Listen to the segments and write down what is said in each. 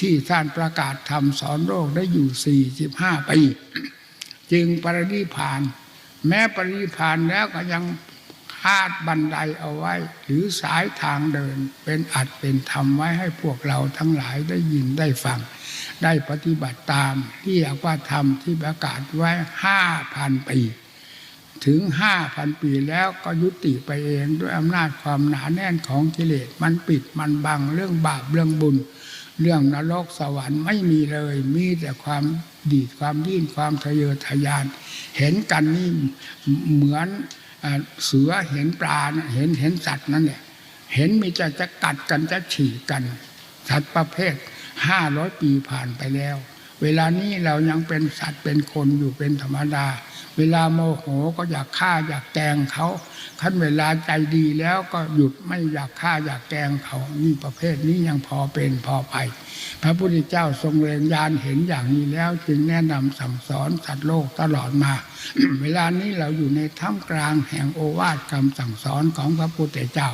ที่ท่านประกาศธรรมสอนโลกได้อยู่ 45 ปี จึงปรินิพาน แม้ปรินิพานแล้วก็ยังคาดบันไดเอาไว้ หรือสายทางเดินเป็นอัดเป็นธรรมไว้ให้พวกเราทั้งหลายได้ยินได้ฟัง ได้ปฏิบัติตามที่เรียกว่าธรรมที่ประกาศไว้ห้าพันปี ถึงห้าพันปีแล้วก็ยุติไปเองด้วยอำนาจความหนาแน่นของกิเลสมันปิดมันบังเรื่องบาปเรื่องบุญ เรื่องนรกสวรรค์ไม่มีเลย มีแต่ความดีดความดิ้นความทะเยอทะยาน เห็นกันนี่เหมือนเสือเห็นปลาเห็นเห็นสัตว์นั่นแหละเห็นมีจะจะกัดกันจะฉี่กัน สัตว์ประเภทห้าร้อยปีผ่านไปแล้ว เวลานี้เรายังเป็นสัตว์เป็นคนอยู่เป็นธรรมดา เวลาโมโหก็อยากฆ่าอยากแกงเขาขั้นเวลาใจดีแล้วก็หยุดไม่อยากฆ่าอยากแกงเขานี่ประเภทนี้ยังพอเป็นพอไป พระพุทธเจ้าทรงเรียนญาณเห็นอย่างนี้แล้ว จึงแนะนำสั่งสอนสัตว์โลกตลอดมา เวลานี้เราอยู่ในท่ามกลางแห่งโอวาทคำสั่งสอนของพระพุทธเจ้า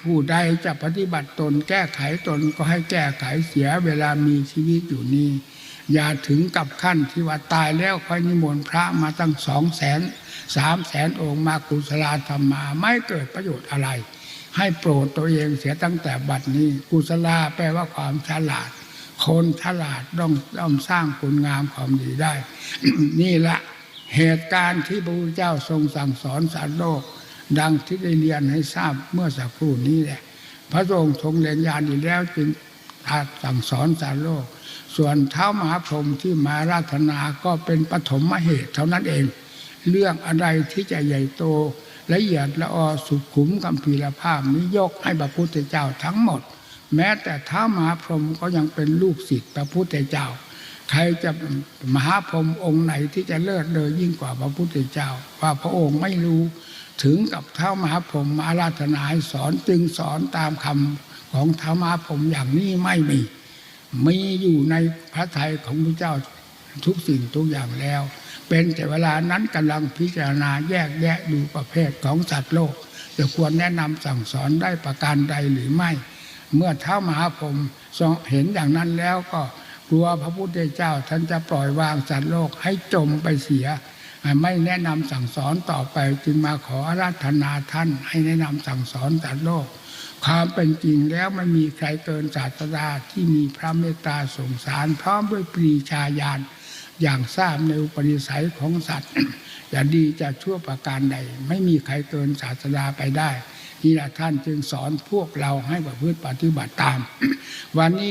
ผู้ใดจะปฏิบัติตนแก้ไขตนก็ให้แก้ไขเสียเวลามีชีวิตอยู่นี้ อย่าถึงกับขั้นที่ว่าตายแล้วค่อยนิมนต์พระมาตั้งสองแสนสามแสนองค์มากุศลธรรมมาไม่เกิดประโยชน์อะไร ให้โปรดตัวเองเสียตั้งแต่บัดนี้ กุศลาแปลว่าความฉลาด คนฉลาดต้องต้องสร้างคุณงามความดีได้ นี่แหละเหตุการณ์ที่พระพุทธเจ้าทรงสั่งสอนสารโลก ดังที่ได้เรียนให้ทราบเมื่อสักครู่นี้แหละ พระองค์ทรงเรียนญาณอีกแล้วจึงสั่งสอนสารโลก ส่วนเท้ามหาพรหมที่มาราธนาก็เป็นปฐมเหตุเท่านั้นเอง เรื่องอะไรที่จะใหญ่โตละเอียดละออสุขุมกัมพีรภาพนี้ยกให้พระพุทธเจ้าทั้งหมด แม้แต่เท้ามหาพรหมก็ยังเป็นลูกศิษย์พระพุทธเจ้า ใครจะมหาพรหมองค์ไหนที่จะเลิศเลยยิ่งกว่าพระพุทธเจ้า ว่าพระองค์ไม่รู้ถึงกับเท้ามหาพรหมมาอาราธนาให้สอนจึงสอนตามคำของเท้ามหาพรหมอย่างนี้ไม่มี มีอยู่ในพระทัยของพระเจ้าทุกสิ่งทุกอย่างแล้ว เป็นแต่เวลานั้นกำลังพิจารณาแยกแยะดูประเภทของสัตว์โลก จะควรแนะนำสั่งสอนได้ประการใดหรือไม่ เมื่อเท้ามหาพรหมเห็นอย่างนั้นแล้วก็กลัวพระพุทธเจ้าท่านจะปล่อยวางสัตว์โลกให้จมไปเสีย ไม่แนะนำสั่งสอนต่อไปจึงมาขออาราธนาท่านให้แนะนำสั่งสอนสัตว์โลก ความเป็นจริงแล้วไม่มีใครเกินศาสดาที่มีพระเมตตาสงสาร พร้อมด้วยปรีชาญาณอย่างทราบในอุปนิสัยของสัตว์ อย่าดีจะชั่วประการใด ไม่มีใครเกินศาสดาไปได้นี่แหละท่านจึงสอนพวกเราให้ประพฤติปฏิบัติตาม วันนี้